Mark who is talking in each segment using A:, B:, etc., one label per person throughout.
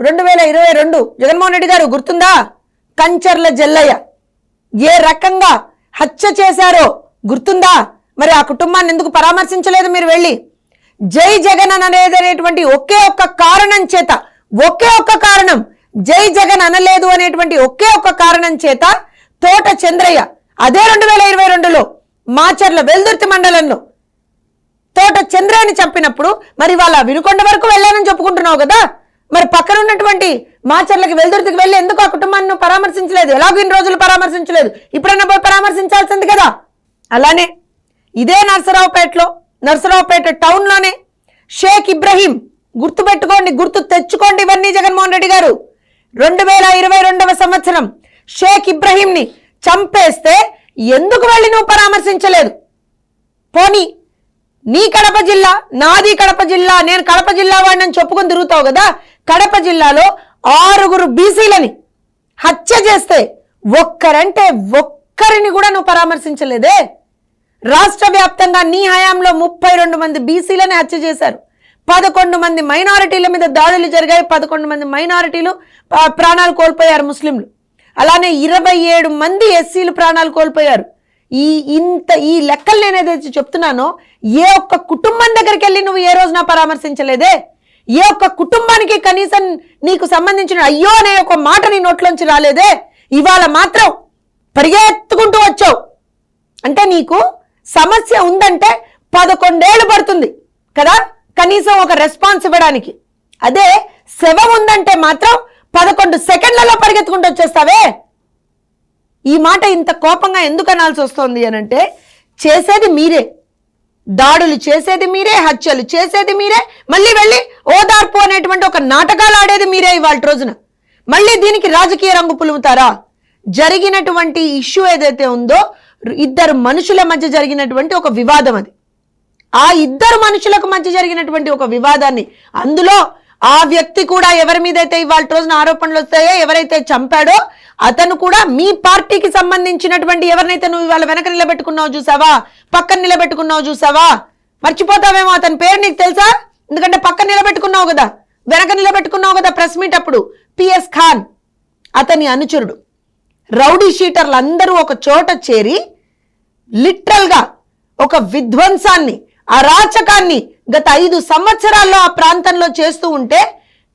A: రెండు వేల ఇరవై రెండు జగన్మోహన్ రెడ్డి గారు గుర్తుందా? కంచర్ల జల్లయ్య. ఏ రకంగా హత్య చేశారో గుర్తుందా? మరి ఆ కుటుంబాన్ని ఎందుకు పరామర్శించలేదు మీరు వెళ్ళి? జై జగన్ అనేది ఒకే ఒక్క కారణం చేత ఒకే ఒక్క కారణం జై జగన్ అనలేదు అనేటువంటి ఒకే ఒక్క కారణం చేత తోట చంద్రయ్య అదే రెండు వేల ఇరవై రెండులో మాచర్ల వెల్దుర్తి మండలంలో తోట చంద్రయ్యని చంపినప్పుడు మరి వాళ్ళ వినుకొండ వరకు వెళ్ళానని చెప్పుకుంటున్నావు కదా? మరి పక్కన ఉన్నటువంటి మాచర్లకి వెల్దుర్తికి వెళ్ళి ఎందుకు ఆ కుటుంబాన్ని నువ్వు పరామర్శించలేదు? ఎలాగో ఇన్ని రోజులు పరామర్శించలేదు. ఇప్పుడైనా పోయి పరామర్శించాల్సింది కదా? అలానే ఇదే నర్సరావుపేటలో నర్సరావుపేట టౌన్లోనే షేక్ ఇబ్రహీం గుర్తుపెట్టుకోండి గుర్తు తెచ్చుకోండి ఇవన్నీ జగన్మోహన్ రెడ్డి గారు. రెండు వేల ఇరవై రెండవ సంవత్సరం షేక్ ఇబ్రహీంని చంపేస్తే ఎందుకు వెళ్ళి నువ్వు పరామర్శించలేదు? పోనీ నీ కడప జిల్లా నాది కడప జిల్లా నేను కడప జిల్లా వాడిని చెప్పుకొని తిరుగుతావు కదా? కడప జిల్లాలో ఆరుగురు బీసీలని హత్య చేస్తే ఒక్కరంటే ఒక్కరిని కూడా నువ్వు పరామర్శించలేదే. రాష్ట్ర వ్యాప్తంగా నీ హయాంలో ముప్పై రెండు మంది బీసీలని హత్య చేశారు. పదకొండు మంది మైనారిటీల మీద దాడులు జరిగాయి. పదకొండు మంది మైనారిటీలు ప్రాణాలు కోల్పోయారు ముస్లింలు. అలానే ఇరవై ఏడు మంది ఎస్సీలు ప్రాణాలు కోల్పోయారు. ఈ ఇంత ఈ లెక్కలు నేను ఏదైతే చెప్తున్నానో ఏ ఒక్క కుటుంబం దగ్గరికి వెళ్ళి నువ్వు ఏ రోజున పరామర్శించలేదే? ఏ ఒక్క కుటుంబానికి కనీసం నీకు సంబంధించిన అయ్యో అనే ఒక మాట నీ నోట్లోంచి రాలేదే? ఇవాళ మాత్రం పరిగెత్తుకుంటూ వచ్చావు. అంటే నీకు సమస్య ఉందంటే పదకొండేళ్ళు పడుతుంది కదా? కనీసం ఒక రెస్పాన్స్ ఇవ్వడానికి. అదే శవం ఉందంటే మాత్రం పదకొండు సెకండ్లలో పరిగెత్తుకుంటూ వచ్చేస్తావే? ఈ మాట ఇంత కోపంగా ఎందుకు అనాల్సి వస్తుంది అని అంటే చేసేది మీరే. దాడులు చేసేది మీరే హత్యలు చేసేది మీరే. మళ్ళీ వెళ్ళి అనేటువంటి ఒక నాటకాలు ఆడేది మీరే ఇవాళ రోజున. మళ్ళీ దీనికి రాజకీయ రంగు పులుముతారా? జరిగినటువంటి ఇష్యూ ఏదైతే ఉందో ఇద్దరు మనుషుల మధ్య జరిగినటువంటి ఒక వివాదం అది. ఆ ఇద్దరు మనుషులకు మధ్య జరిగినటువంటి ఒక వివాదాన్ని అందులో ఆ వ్యక్తి కూడా ఎవరి మీద అయితే ఇవాళ రోజున ఆరోపణలు వస్తాయో ఎవరైతే చంపాడో అతను కూడా మీ పార్టీకి సంబంధించినటువంటి ఎవరినైతే నువ్వు ఇవాళ వెనక నిలబెట్టుకున్నావు చూసావా? పక్కన నిలబెట్టుకున్నావు చూసావా? మర్చిపోతావేమో అతని పేరు నీకు తెలుసా? ఎందుకంటే పక్కన నిలబెట్టుకున్నావు కదా. వెనక నిలబెట్టుకున్నావు కదా ప్రెస్ మీట్ అప్పుడు. పిఎస్ ఖాన్ అతని అనుచరుడు. రౌడీ షీటర్లు అందరూ ఒక చోట చేరి లిటరల్గా ఒక విధ్వంసాన్ని అరాచకాన్ని గత ఐదు సంవత్సరాల్లో ఆ ప్రాంతంలో చేస్తూ ఉంటే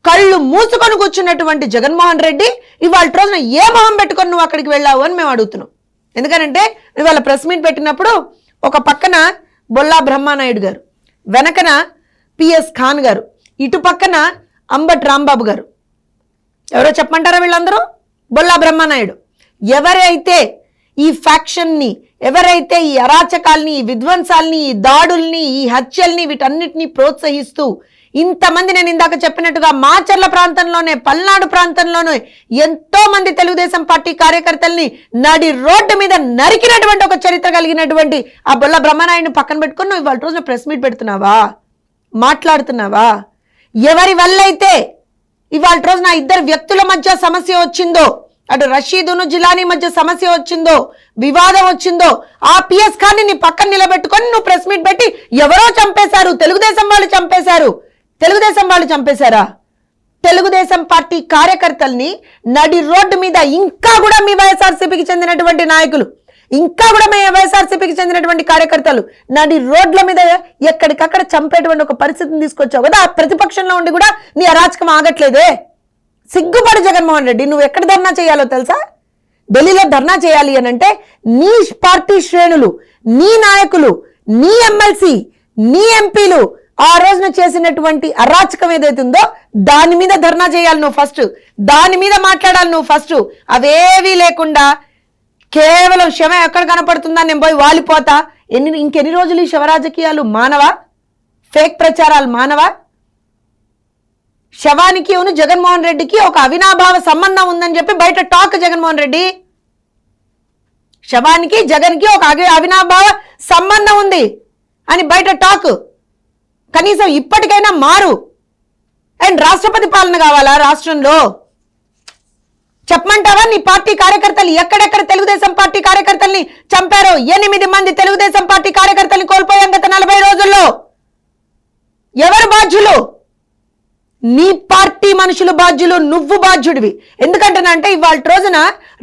A: కళ్ళు మూసుకొని కూర్చున్నటువంటి జగన్మోహన్ రెడ్డి ఇవాళ రోజున ఏ మొహం పెట్టుకొని నువ్వు అక్కడికి వెళ్ళావు అని మేము అడుగుతున్నాం. ఎందుకనంటే ఇవాళ ప్రెస్ మీట్ పెట్టినప్పుడు ఒక పక్కన బొల్లా బ్రహ్మానాయుడు గారు వెనకన పిఎస్ ఖాన్ గారు ఇటు పక్కన అంబట్ రాంబాబు గారు. ఎవరో చెప్పమంటారా వీళ్ళందరూ? బొల్లా బ్రహ్మనాయుడు. ఎవరైతే ఈ ఫ్యాక్షన్ని ఎవరైతే ఈ అరాచకాల్ని ఈ విధ్వంసాల్ని ఈ దాడుల్ని ఈ హత్యల్ని వీటన్నిటిని ప్రోత్సహిస్తూ ఇంతమంది నేను ఇందాక చెప్పినట్టుగా మాచర్ల ప్రాంతంలోనే పల్నాడు ప్రాంతంలోనే ఎంతో మంది తెలుగుదేశం పార్టీ కార్యకర్తల్ని నడి రోడ్డు మీద నరికినటువంటి ఒక చరిత్ర కలిగినటువంటి ఆ బొల్ల బ్రహ్మనాయుడిని పక్కన పెట్టుకుని నువ్వు ఇవాళ రోజున ప్రెస్ మీట్ పెడుతున్నావా? మాట్లాడుతున్నావా? ఎవరి వల్లైతే ఇవాళ రోజు నా ఇద్దరు వ్యక్తుల మధ్య సమస్య వచ్చిందో అటు రషీదును జిలానీ మధ్య సమస్య వచ్చిందో వివాదం వచ్చిందో ఆ పిఎస్ ఖాన్ని నీ పక్కన నిలబెట్టుకొని నువ్వు ప్రెస్ మీట్ పెట్టి ఎవరో చంపేశారు తెలుగుదేశం వాళ్ళు చంపేశారు. తెలుగుదేశం వాళ్ళు చంపేశారా? తెలుగుదేశం పార్టీ కార్యకర్తల్ని నడి రోడ్డు మీద ఇంకా కూడా మీ వైఎస్ఆర్సీపీకి చెందినటువంటి నాయకులు ఇంకా కూడా మేము వైఎస్ఆర్సీపీకి చెందినటువంటి కార్యకర్తలు నడి రోడ్ల మీద ఎక్కడికక్కడ చంపేటువంటి ఒక పరిస్థితిని తీసుకొచ్చావు కదా ప్రతిపక్షంలో ఉండి కూడా నీ అరాచకం ఆగట్లేదే. సిగ్గుపడు జగన్మోహన్ రెడ్డి నువ్వు ఎక్కడ ధర్నా చేయాలో తెలుసా? ఢిల్లీలో ధర్నా చేయాలి అని అంటే నీ పార్టీ శ్రేణులు నీ నాయకులు నీ ఎమ్మెల్సీ నీ ఎంపీలు ఆ రోజున చేసినటువంటి అరాచకం ఏదైతే ఉందో దాని మీద ధర్నా చేయాలి నువ్వు ఫస్ట్ దాని మీద మాట్లాడాలి నువ్వు ఫస్ట్ అవేవీ లేకుండా కేవలం శవ ఎక్కడ కనపడుతుందా? నేను పోయి వాలిపోతా. ఎన్ని ఇంకెన్ని రోజులు ఈ శవ రాజకీయాలు మానవా? ఫేక్ ప్రచారాలు మానవా? శవానికి అవును జగన్మోహన్ రెడ్డికి ఒక అవినాభావ సంబంధం ఉందని చెప్పి బయట టాక్ జగన్మోహన్ రెడ్డి. శవానికి జగన్కి ఒక అవి- అవినాభావ సంబంధం ఉంది అని బయట టాక్. కనీసం ఇప్పటికైనా మారు. అండ్ రాష్ట్రపతి పాలన కావాలా రాష్ట్రంలో? చెప్పమంటావా? నీ పార్టీ కార్యకర్తలు ఎక్కడెక్కడ తెలుగుదేశం పార్టీ కార్యకర్తల్ని చంపారో? ఎనిమిది మంది తెలుగుదేశం పార్టీ కార్యకర్తల్ని కోల్పోయాం గత నలభై రోజుల్లో. ఎవరు బాధ్యులు? నీ పార్టీ మనుషులు బాధ్యులు నువ్వు బాధ్యుడివి. ఎందుకంటేనంటే ఇవాళ రోజున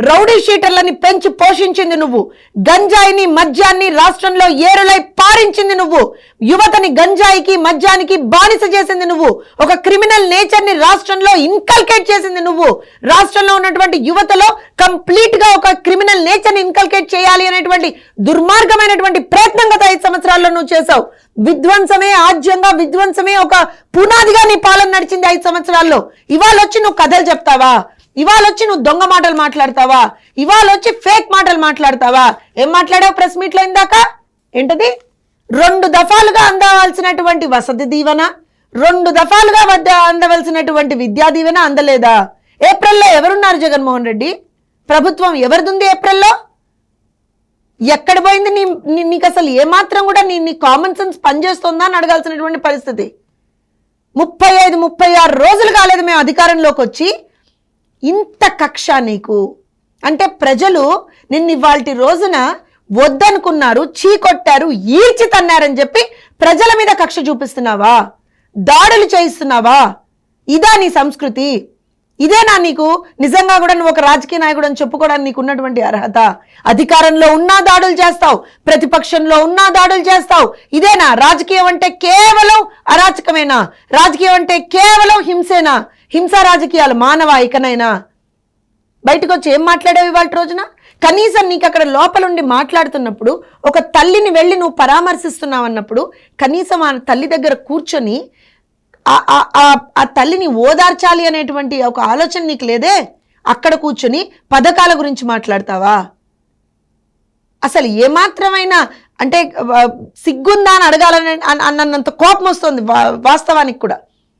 A: రౌడీ షీటర్లని పెంచి పోషించింది నువ్వు. గంజాయిని మద్యాన్ని రాష్ట్రంలో ఏరులై పారించింది నువ్వు. యువతని గంజాయికి మద్యానికి బానిస చేసింది నువ్వు. ఒక క్రిమినల్ నేచర్ని రాష్ట్రంలో ఇన్కల్కేట్ చేసింది నువ్వు. రాష్ట్రంలో ఉన్నటువంటి యువతలో కంప్లీట్గా ఒక క్రిమినల్ నేచర్ని ఇన్కల్కేట్ చేయాలి అనేటువంటి దుర్మార్గమైనటువంటి ప్రయత్నం గత ఐదు సంవత్సరాల్లో నువ్వు చేసావు విధ్వంసమే ఆజ్యంగా విధ్వంసమే ఒక పునాదిగా నీ పాలన నడిచింది ఐదు సంవత్సరాల్లో. ఇవాళ వచ్చి నువ్వు కథలు చెప్తావా? ఇవాళ వచ్చి నువ్వు దొంగ మాటలు మాట్లాడతావా? ఇవాళ వచ్చి ఫేక్ మాటలు మాట్లాడతావా? ఏం మాట్లాడావు ప్రెస్ మీట్లో ఇందాక? ఏంటది? రెండు దఫాలుగా అందవలసినటువంటి వసతి దీవెన రెండు దఫాలుగా వద్ద అందవలసినటువంటి విద్యా దీవెన అందలేదా? ఏప్రిల్లో ఎవరున్నారు జగన్మోహన్ రెడ్డి? ప్రభుత్వం ఎవరిదుంది ఏప్రిల్లో? ఎక్కడ పోయింది నీ నీకు అసలు ఏమాత్రం కూడా నీ నీ కామన్ సెన్స్ పనిచేస్తుందా అని అడగాల్సినటువంటి పరిస్థితి. ముప్పై ఐదు ముప్పై ఆరు రోజులు కాలేదు మేము అధికారంలోకి వచ్చి. ఇంత కక్ష నీకు. అంటే ప్రజలు నిన్ను ఇవాళ రోజున వద్దనుకున్నారు చీకొట్టారు ఈడ్చి తన్నారని చెప్పి ప్రజల మీద కక్ష చూపిస్తున్నావా? దాడులు చేయిస్తున్నావా? ఇదా నీ సంస్కృతి? ఇదేనా నీకు? నిజంగా కూడా నువ్వు ఒక రాజకీయ నాయకుడు అని చెప్పుకోవడానికి నీకు ఉన్నటువంటి అర్హత? అధికారంలో ఉన్నా దాడులు చేస్తావు ప్రతిపక్షంలో ఉన్నా దాడులు చేస్తావు. ఇదేనా? రాజకీయం అంటే కేవలం అరాచకమేనా? రాజకీయం అంటే కేవలం హింసేనా? హింసా రాజకీయాలు మానవ ఐకనైనా? బయటకు వచ్చి ఏం మాట్లాడావు ఇవాళ రోజున? కనీసం నీకు అక్కడ లోపలుండి మాట్లాడుతున్నప్పుడు ఒక తల్లిని వెళ్ళి నువ్వు పరామర్శిస్తున్నావు అన్నప్పుడు కనీసం ఆ తల్లి దగ్గర కూర్చొని ఆ- తల్లిని ఓదార్చాలి అనేటువంటి ఒక ఆలోచన నీకు లేదే? అక్కడ కూర్చొని పథకాల గురించి మాట్లాడతావా? అసలు ఏమాత్రమైనా అంటే సిగ్గుందా అని అడగాలని అన్నంత కోపం వస్తుంది వా- వాస్తవానికి కూడా.